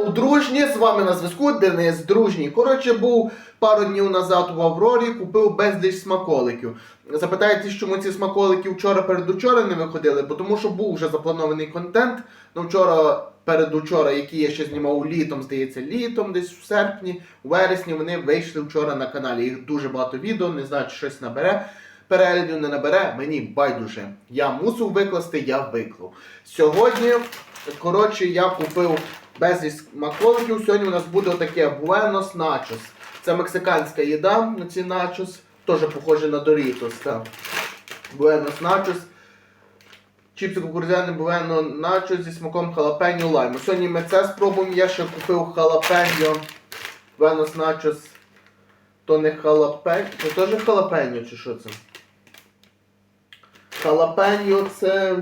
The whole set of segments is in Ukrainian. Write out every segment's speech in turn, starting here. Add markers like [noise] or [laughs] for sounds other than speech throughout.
Hello, дружні! З вами на зв'язку Денис Дружній. Коротше, був пару днів назад в Аврорі, купив безліч смаколиків. Запитаєте, чому ці смаколики вчора передучора не виходили? Бо тому що був вже запланований контент. Ну вчора, передучора, який я ще знімав літом, здається, літом, десь в серпні, у вересні вони вийшли вчора на каналі. Їх дуже багато відео, не знаю, чи щось набере. Переглядів не набере, мені байдуже. Я мусив викласти, я виклав. Сьогодні, коротше, я купив безліч смаколиків. Сьогодні у нас буде таке Buenos Nachos. Це мексиканська їда, ці начос. Теж похоже на. Так. Buenos Nachos. Чіпси кукурудзяні Буено Начос зі смаком халапеньо лайму. Сьогодні ми це спробуємо. Я ще купив халапеньо Buenos Nachos. То не халапеньо. Це теж халапеньо чи що це? Халапеньо це.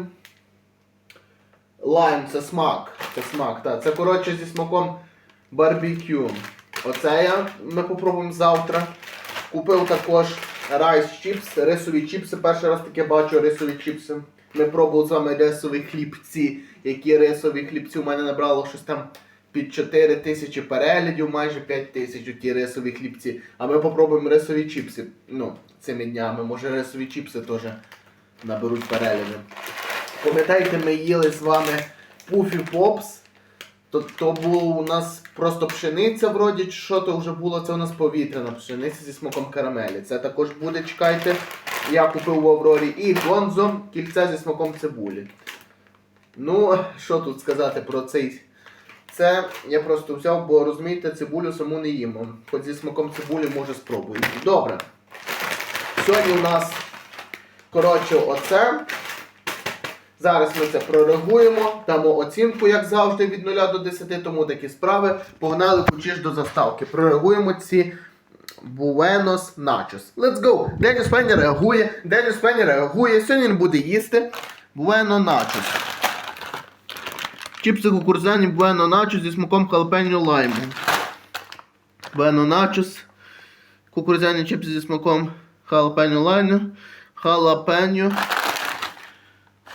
Лайм, це смак. Це смак, так. Це коротше зі смаком барбекю. Оце я ми попробуємо завтра. Купив також райс чіпс, рисові чіпси. Перший раз таке бачу рисові чіпси. Ми пробували з вами рисові хлібці. Які рисові хлібці у мене набрало щось там під 4 тисячі переглядів, майже 5 тисяч ті рисові хлібці. А ми попробуємо рисові чіпси. Ну, цими днями. Може рисові чіпси теж наберуть перегляди. Пам'ятаєте, ми їли з вами Пуфі Попс. То, то було у нас просто пшениця, вроді, чи що то вже було, це у нас повітряна пшениця зі смаком карамелі. Це також буде, чекайте. Я купив в Аврорі і гонзо, кільце зі смаком цибулі. Ну, що тут сказати про цей. Це я просто взяв, бо розумієте, цибулю саму не їмо. Хоч зі смаком цибулі може спробую. Добре. Сьогодні у нас, коротше, оце. Зараз ми це прореагуємо, дамо оцінку, як завжди, від 0 до 10, тому такі справи. Погнали кучиш до заставки. Прореагуємо ці Buenos Nachos. Let's go! Деніс Пенні реагує, Деніс Пенні реагує, сьогодні він буде їсти Bueno Nachos. Чіпси кукурудзяні Bueno Nachos зі смаком халапеньо лайму. Bueno Nachos. Кукурудзяні чіпси зі смаком халапеньо лайму. Халапеньо.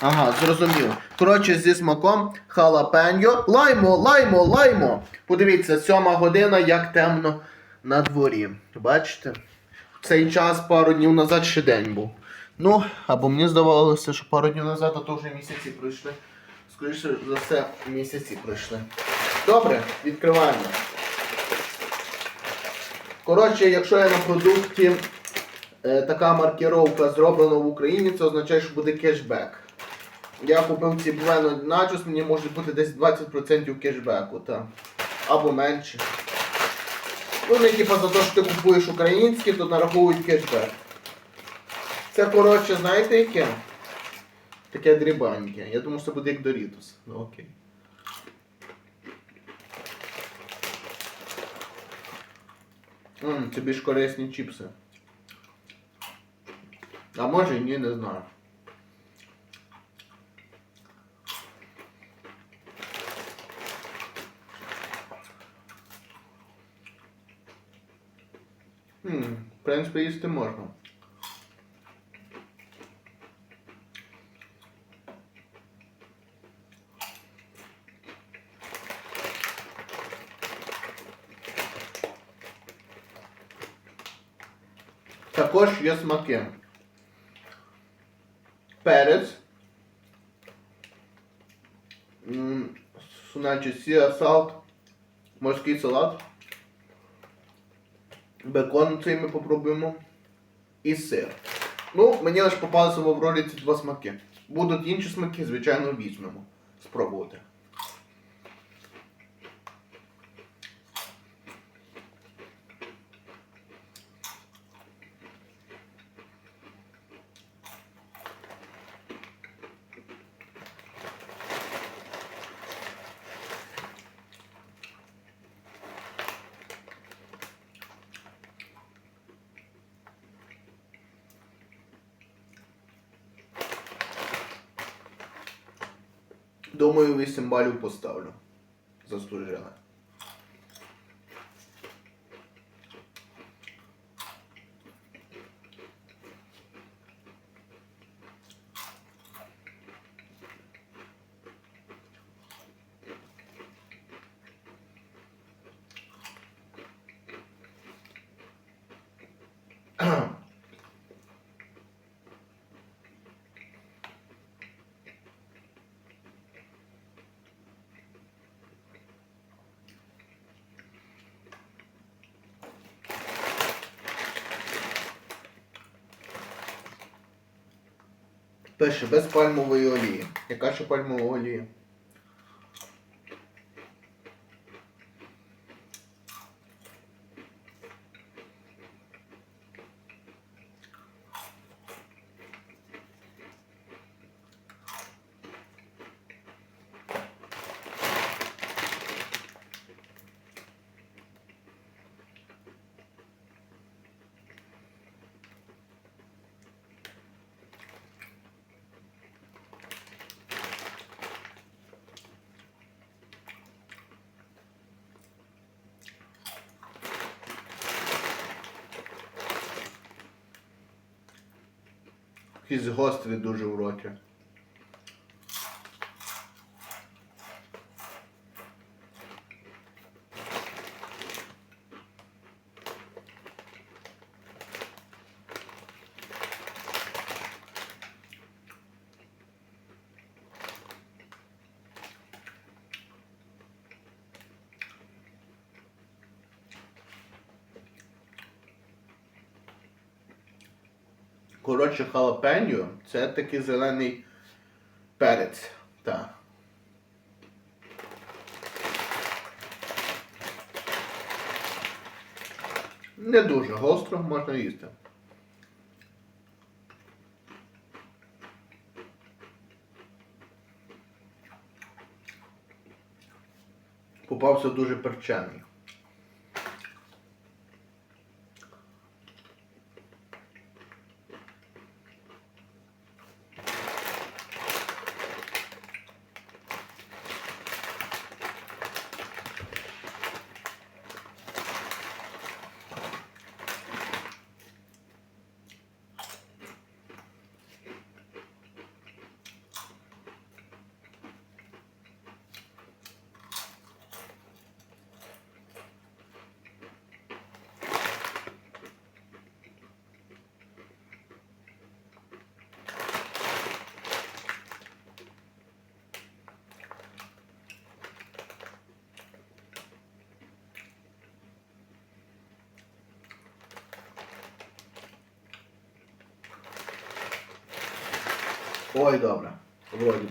Ага, зрозуміло. Коротше, зі смаком халапеньо. Лаймо, лаймо, лаймо. Подивіться, сьома година, як темно на дворі. Бачите? В цей час пару днів назад ще день був. Ну, або мені здавалося, що пару днів назад, а то вже місяці пройшли. Скоріше за все, місяці пройшли. Добре, відкриваємо. Коротше, якщо я на продукті е, така маркіровка зроблена в Україні, це означає, що буде кешбек. Я купив ці Blend Nachos, мені може бути десь 20% кешбеку, та. або менше. Ну, не типа за те, що ти купуєш українські, то нараховують кешбек. Це, коротше, знаєте яке? Таке дрібаньке. Я думав, що це буде як Doritos. Ну окей. Ммм, це більш корисні чіпси. А може і ні, не знаю. Хм, в принципі, їсти можна. Також є смаки. Перець. М, Значить, сіа салт, морський салат. Бекон цей ми попробуємо. І сир. Ну, мені лише попалися в Аврорі ці два смаки. Будуть інші смаки, звичайно, візьмемо. Спробувати. Думаю, 8 балів поставлю. Заслужили. Пише без пальмової олії. Яка ще пальмова олія? Якийсь гострі дуже в. Коротше, халапеньо це такий зелений перець. Так. Не дуже гостро, можна їсти. Попався дуже перчений. Ой, добре. Вроді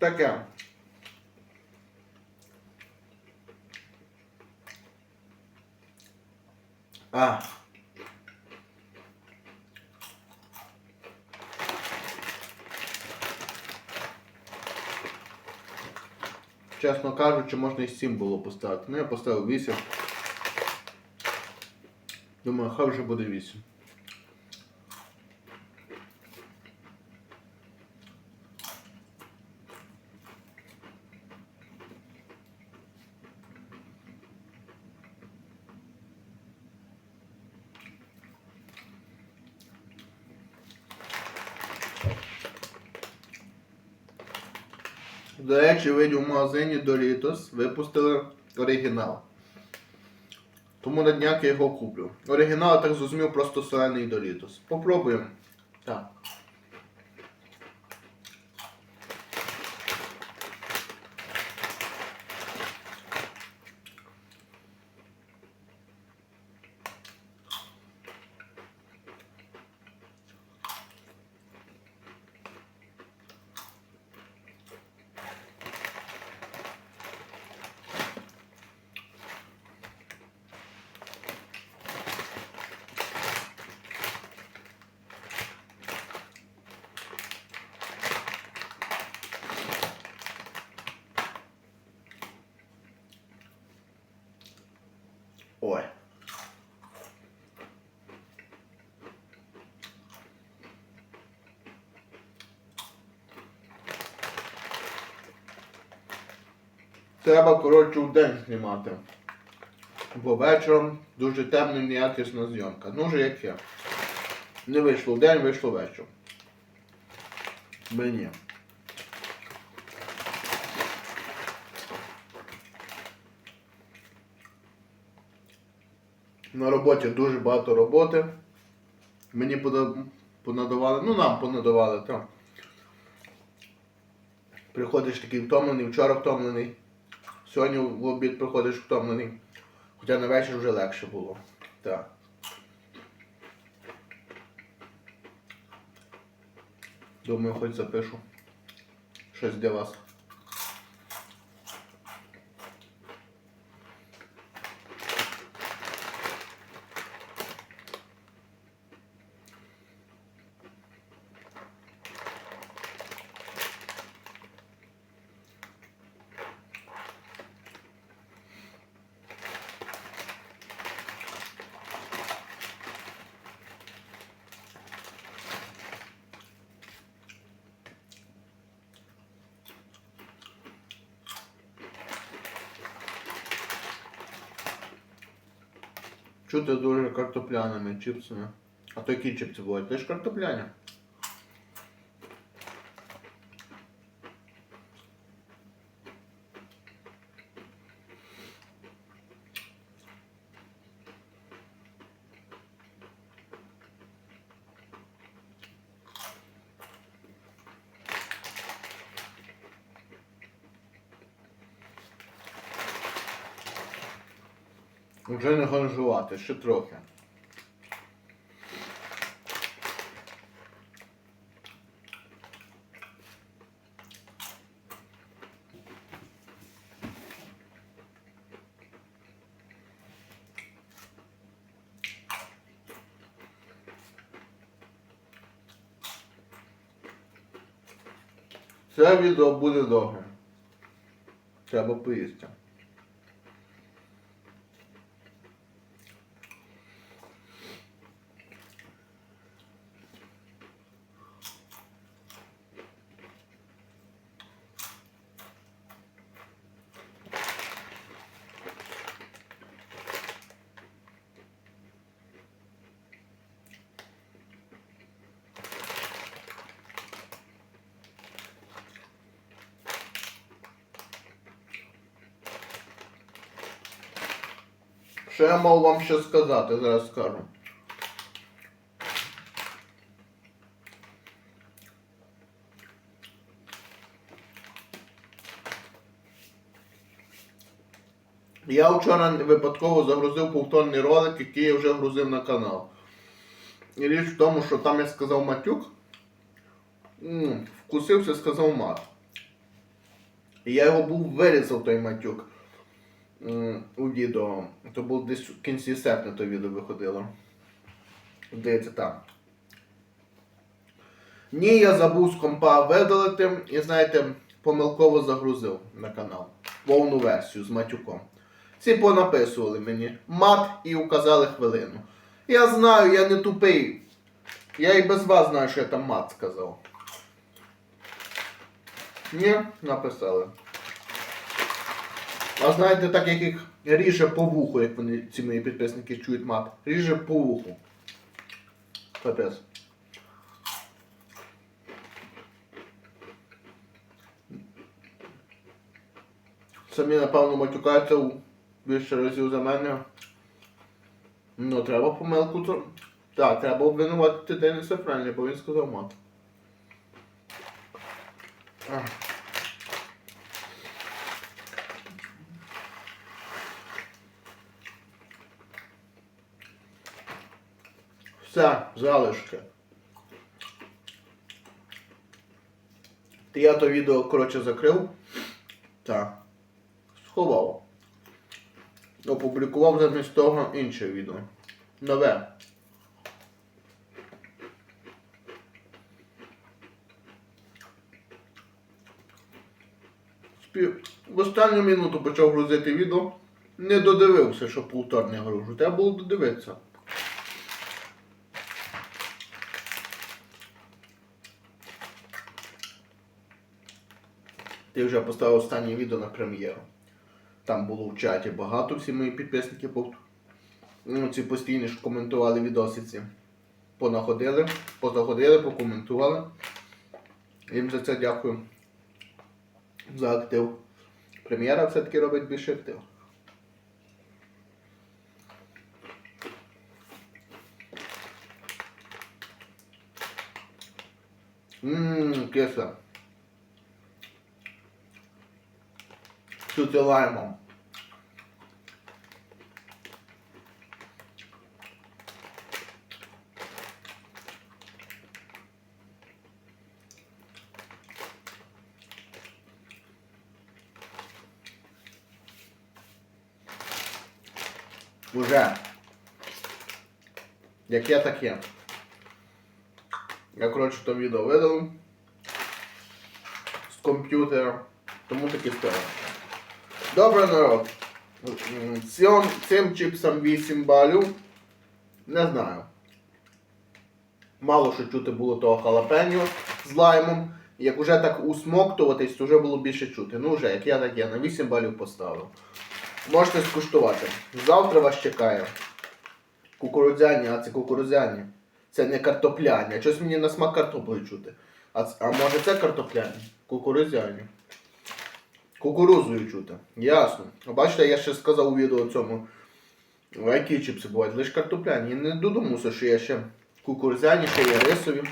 Таке. А. Чесно кажучи, можна і 7 було поставити. Ну я поставив 8. Думаю, хай вже буде 8. До речі, видів в магазині Doritos випустили оригінал. Тому на днях я його куплю. Оригінал, я так зрозумів, просто солений Doritos. Попробуємо. Так. Треба, коротше, в день знімати. Бо вечором дуже темна неякісна зйомка. Ну вже як є. Не вийшло в день, вийшло вечором. Мені. На роботі дуже багато роботи. Мені понадавали, ну нам понадавали, так. Приходиш такий втомлений, вчора втомлений. Сьогодні в обід приходиш втомлений. Хоча на вечір вже легше було. Так. Думаю, хоч запишу щось для вас. Чути дуже картопляними чипсами. А то які чипси бувають? Теж картопляні. Вже не ганжувати, ще трохи. Це відео буде довге. Треба поїсти. Що я мав вам ще сказати, зараз скажу. Я вчора випадково загрузив повторний ролик, який я вже грузив на канал. І річ в тому, що там я сказав матюк, вкусився, сказав мат. І я його був вирізав той матюк у відео. То було десь в кінці серпня то відео виходило. Здається, так. Ні, я забув з компа видалити і, знаєте, помилково загрузив на канал. Повну версію з матюком. Всі понаписували мені мат і указали хвилину. Я знаю, я не тупий. Я і без вас знаю, що я там мат сказав. Ні, написали. А знаєте, так як їх ріже по вуху, як вони ці мої підписники чують мат. Ріже по вуху. Капець. Самі, напевно, матюкаються у більше разів за мене. Ну, треба помилку. Так, треба обвинуватити Дениса Френлі, бо він сказав мат. Ах. Все, залишки. Я то відео, коротше, закрив. Так. Сховав. Опублікував замість того інше відео. Нове. В останню минуту почав грузити відео не додивився, що повторне гружу. Треба було додивитися. Ти вже поставив останнє відео на прем'єру. Там було в чаті багато, всі мої підписники ну, ці постійно ж коментували відоси ці. Понаходили, позаходили, покоментували. Їм за це дякую. За актив. Прем'єра все-таки робить більше актив. Ммм, кисло. Чути лаймом. Уже. Яке таке. Я, коротше, то відео видалив з комп'ютера, тому таки стало. Добре, народ. Цим чипсам 8 балів. Не знаю. Мало що чути було того халапеньо з лаймом. Як уже так усмоктуватись, то вже було більше чути. Ну вже, як я так я на 8 балів поставив. Можете скуштувати. Завтра вас чекає. Кукурудзяні, а це кукурудзяні. Це не картопляні. Щось мені на смак картоплею чути. А, а може це картопляні? Кукурудзяні. Кукурузою чути. Ясно. Бачите, я ще сказав у відео цьому. Які чіпси бувають? Лише картопляні. Я не додумався, що є ще кукурудзяні, ще є рисові.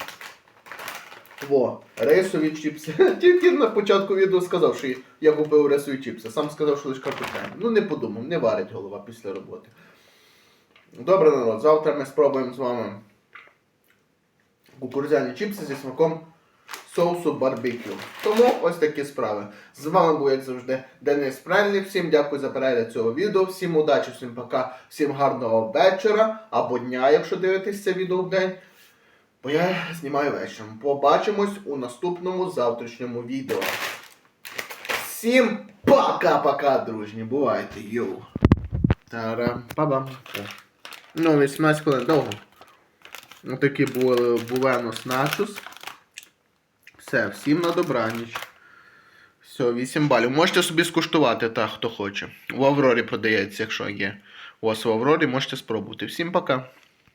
Во, рисові чіпси. [laughs] Тільки на початку відео сказав, що я купив рисові чіпси. Сам сказав, що лише картопляні. Ну не подумав, не варить голова після роботи. Добре, народ, завтра ми спробуємо з вами кукурудзяні чіпси зі смаком соусу барбекю. Тому ось такі справи. З вами був, як завжди, Денис Прельник. Всім дякую за перегляд цього відео. Всім удачі, всім пока, всім гарного вечора або дня, якщо дивитесь це відео в день. Бо я знімаю вечором. Побачимось у наступному завтрашньому відео. Всім пока-пока, дружні. Бувайте, йоу. Тарам, па-бам. Ну, 18 хвилин довго. Отакі були бувенос начос. Все, всім на добраніч. Все, 8 балів. Можете собі скуштувати, та, хто хоче. В Аврорі продається, якщо є. У вас в Аврорі можете спробувати. Всім пока.